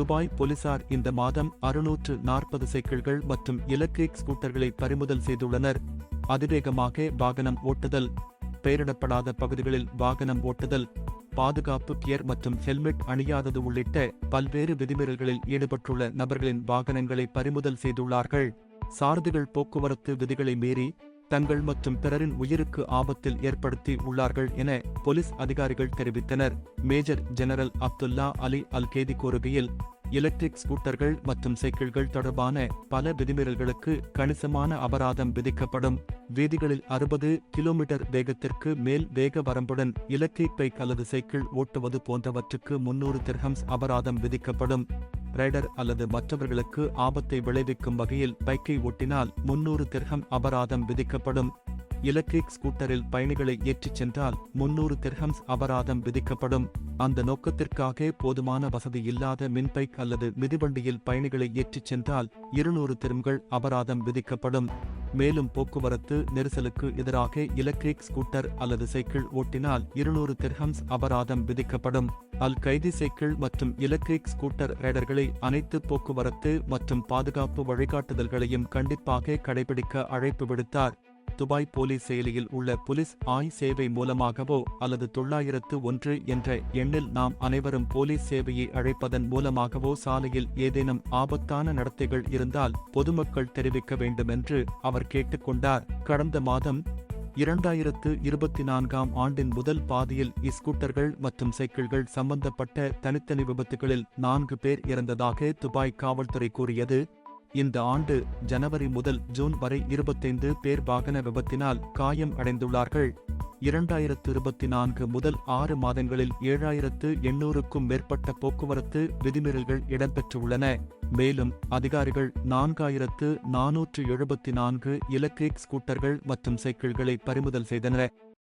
Dubai போலீசார் இந்த மாதம் அறுநூற்று நாற்பது சைக்கிள்கள் மற்றும் எலக்ட்ரிக் ஸ்கூட்டர்களை பறிமுதல் செய்துள்ளனர். அதிவேகமாக வாகனம் ஓட்டுதல் பெயரிடப்படாத பகுதிகளில் வாகனம் ஓட்டுதல் பாதுகாப்பு கியர் மற்றும் ஹெல்மெட் அணியாதது உள்ளிட்ட பல்வேறு விதிமீறல்களில் ஈடுபட்டுள்ள நபர்களின் வாகனங்களை பறிமுதல் செய்துள்ளார்கள். சாரதிகள் போக்குவரத்து விதிகளை மீறி தங்கள் மற்றும் பிறரின் உயிருக்கு ஆபத்தில் ஏற்படுத்தி உள்ளார்கள் என போலீஸ் அதிகாரிகள் தெரிவித்தனர். Major general Abdullah Ali Al கேதி கூறுகையில் எலக்ட்ரிக் ஸ்கூட்டர்கள் மற்றும் சைக்கிள்கள் தொடர்பான பல விதிமீறல்களுக்கு கணிசமான அபராதம் விதிக்கப்படும். வீதிகளில் அறுபது கிலோமீட்டர் வேகத்திற்கு மேல் வேக வரம்புடன் எலக்ட்ரிக் பைக் அல்லது சைக்கிள் ஓட்டுவது போன்றவற்றுக்கு முன்னூறு திர்ஹம்ஸ் அபராதம் விதிக்கப்படும். ரைடர் அல்லது மற்றவர்களுக்கு ஆபத்தை விளைவிக்கும் வகையில் பைக்கை ஓட்டினால் முன்னூறு திர்ஹம் அபராதம் விதிக்கப்படும். எலக்ட்ரிக் ஸ்கூட்டரில் பயணிகளை ஏற்றிச் சென்றால் முன்னூறு திர்ஹம்ஸ் அபராதம் விதிக்கப்படும். அந்த நோக்கத்திற்காக போதுமான வசதி இல்லாத மின்பைக் அல்லது மிதிவண்டியில் பயணிகளை ஏற்றிச் சென்றால் இருநூறு திரும்கள் அபராதம் விதிக்கப்படும். மேலும் போக்குவரத்து நெரிசலுக்கு எதிராக எலக்ட்ரிக் ஸ்கூட்டர் அல்லது சைக்கிள் ஓட்டினால் இருநூறு திர்ஹம்ஸ் அபராதம் விதிக்கப்படும். அல் கைதி சைக்கிள் மற்றும் எலக்ட்ரிக் ஸ்கூட்டர் ரைடர்களை அனைத்து போக்குவரத்து மற்றும் பாதுகாப்பு வழிகாட்டுதல்களையும் கண்டிப்பாக கடைபிடிக்க அழைப்பு விடுத்தார். துபாய் போலீஸ் செயலியில் உள்ள போலீஸ் ஆய் சேவை மூலமாகவோ அல்லது தொள்ளாயிரத்து ஒன்று என்ற எண்ணில் நாம் அனைவரும் போலீஸ் சேவையை அழைப்பதன் மூலமாகவோ சாலையில் ஏதேனும் ஆபத்தான நடத்தைகள் இருந்தால் பொதுமக்கள் தெரிவிக்க வேண்டுமென்று அவர் கேட்டுக்கொண்டார். கடந்த மாதம் இரண்டாயிரத்து இருபத்தி நான்காம் ஆண்டின் முதல் பாதியில் இஸ்கூட்டர்கள் மற்றும் சைக்கிள்கள் சம்பந்தப்பட்ட தனித்தனி விபத்துகளில் நான்கு பேர் இறந்ததாக துபாய் காவல்துறை கூறியது. இந்த ஆண்டு ஜனவரி முதல் ஜூன் வரை இருபத்தைந்து பேர் வாகன விபத்தினால் காயம் அடைந்துள்ளார்கள். இரண்டாயிரத்து இருபத்தி நான்கு முதல் ஆறு மாதங்களில் ஏழாயிரத்து எண்ணூறுக்கும் மேற்பட்ட போக்குவரத்து விதிமீறல்கள் இடம்பெற்றுள்ளன. மேலும் அதிகாரிகள் நான்காயிரத்து நானூற்று எழுபத்தி நான்கு எலக்ட்ரிக் ஸ்கூட்டர்கள் மற்றும் சைக்கிள்களை பறிமுதல் செய்தனர்.